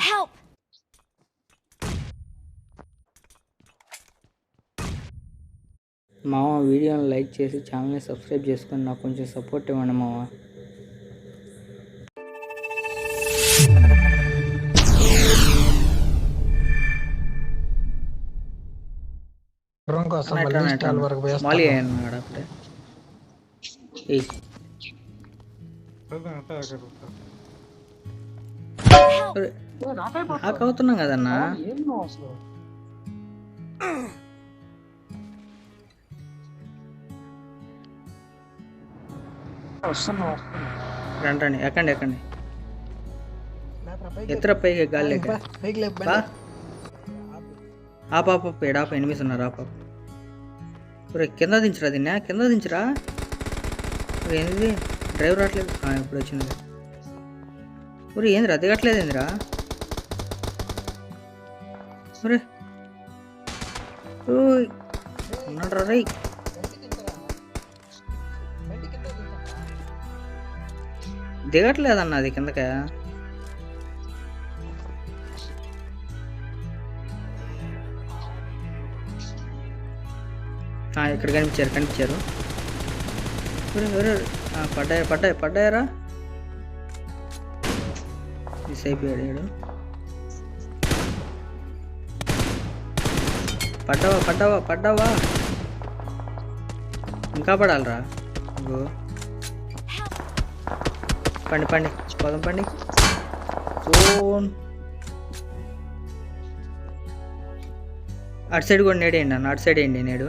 Help! మామ వీడియోని like చేసి ఛానల్ని సబ్స్క్రైబ్ చేసుకొని నాకు కొంచెం సపోర్ట్ ఇవ్వండి మామ గుర్రం కోసం మళ్ళీ స్టాల్ వరకు పోయేస్తా. మాలి అన్నాడు అప్పుడే ఏయ్ అరే, నాకు అవుతున్నాం కదన్నా. రండి ఎక్కండి ఎక్కండి. ఎత్తుర పైకి గాలి. ఆ పాప ఏడాప ఎనిమిది ఉన్నారు ఆ పాప కింద దించరా దీన్ని కింద దించరా? ఏంది డ్రైవర్ రావట్లేదు. ఇప్పుడు వచ్చింది. ఒరే ఏందిరా దిగట్లేదు ఏందిరా? ఒరే. ఓయ్ ఉన్నాడు రే దిగట్లేదన్న అది కిందక. ఇక్కడ కనిపించారు కనిపించారు. ఒరే, పడ్డాయి పడ్డాయి పడ్డాయరా మిస్ అయిపోయాడు పడ్డావా పడ్డావా పడ్డావా ఇంకా పడాలరా. ఇంకో పండి పండి పదం పండి. ఫోన్ అటు సైడ్ కూడా నేడేయండి అన్న అటు సైడ్ వేయండి నేడు.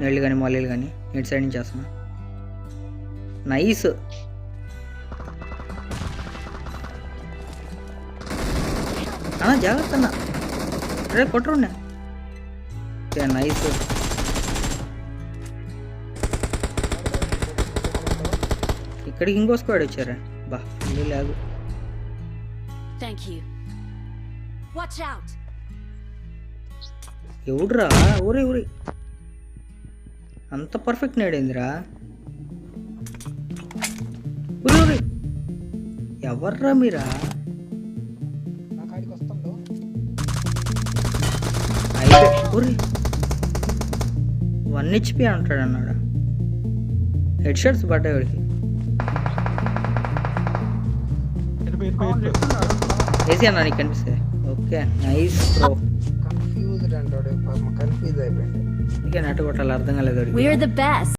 నీళ్ళు కానీ మొల్లలు కానీ ఇటు సైడ్ నుంచి వేస్తున్నా. నైస్ అన్న జాగ్రత్త అన్న రే కొట్టరుండే ఓకే నైస్. ఇక్కడికి ఇంకో స్క్వాడ్ వచ్చారా. బా ఇది లేదు Thank you. Watch out! ఎవడురా? ఊరే ఊరి. అంత పర్ఫెక్ట్ నేడేందిరా ఊరి ఊరి. ఎవర్రా మీరా? ఊరి వన్ హెచ్పి అంటాడు అన్నాడు? హెడ్ షర్ట్స్ పడ్డాయి వాడికి. ఏసీ అన్న నీకు కనిపిస్తే? Okay nice bro. కన్ఫ్యూజ్డ్ అంటాడు కన్ఫ్యూజ్ అయిపోయింది అందుకే నెట్ కొట్టాలి అర్థం కాలేదు best.